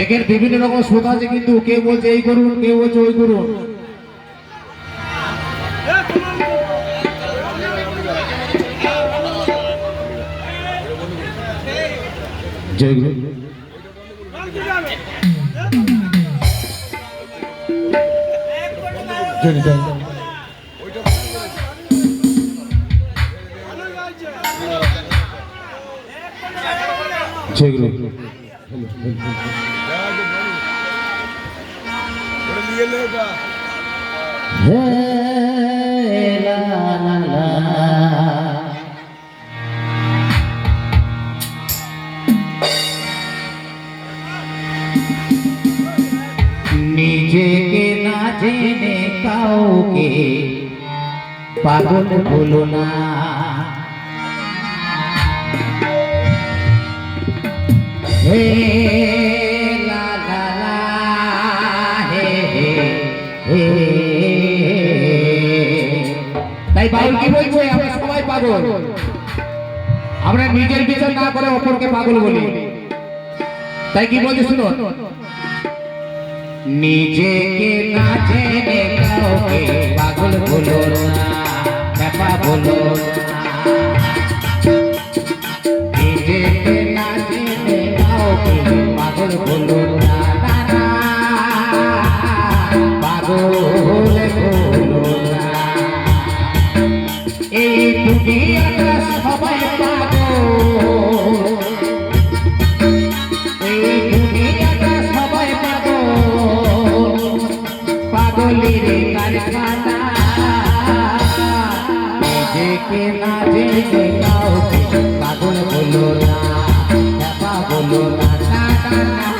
দেখেন বিভিন্ন রকম শ্রোতা আছে, কিন্তু কেউ বলছে এই করুন কেউ বলছে ওই করুন। জয় গুরু। জয় গুরু। নিজেকে না জেনে কাউকে পাগল বলো না। হে লা হে তাই বাউল কি বলছে আমরা সবাই পাগল। আমরা নিজের বিচার না করে অপরকে পাগল বলি। তাই কি বলছে শুনুন নিজেকে না জেনে কাউকে পাগল বলো না, ব্যাপা বলো না। জেনে কাউকে পাগল বলো না বলো না।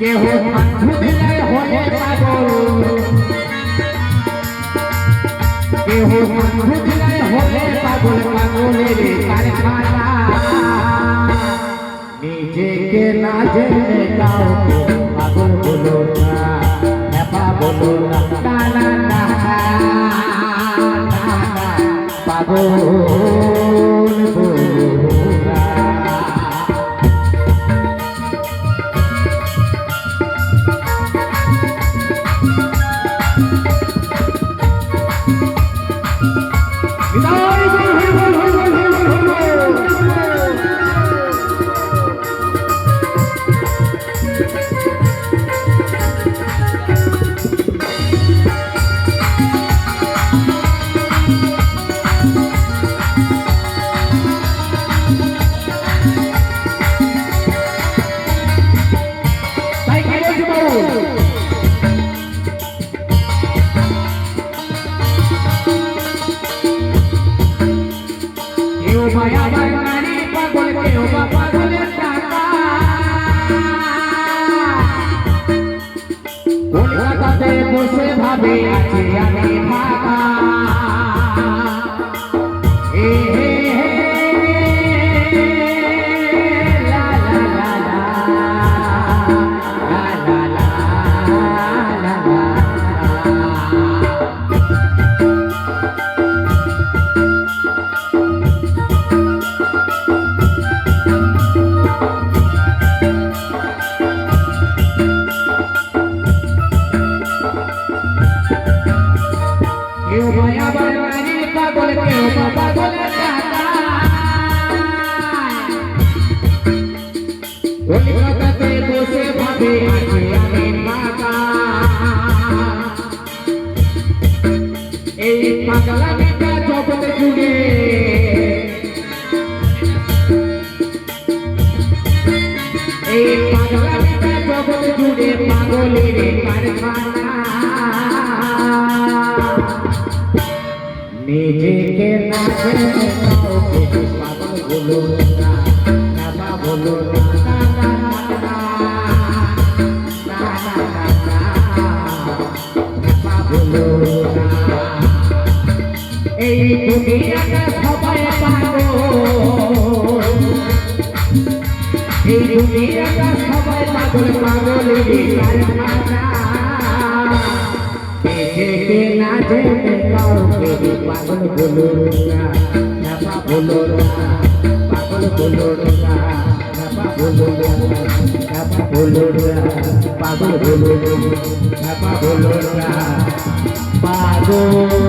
কেহ বন্ধু হলে পাগল কেহ বন্ধু হলে পাগল পাগলের কারখানা নিজেকে না জেনে পাগল। কলকাতাতে বসে ভাবে আছি আমি ফাঁকা। কেউ মায়া মায়ের পাগল কেউ পাগলের টাকা বসে ভাবে পাগলের এই দুনিয়াটা সবাই পাগল। এই দুনিয়াটা সবাই পাগল পাগলেরই কারখানা। দেখে না জেনে কাউকে পাগল বলো না বলো না পাগল বলো না বলো না বলো না পাগল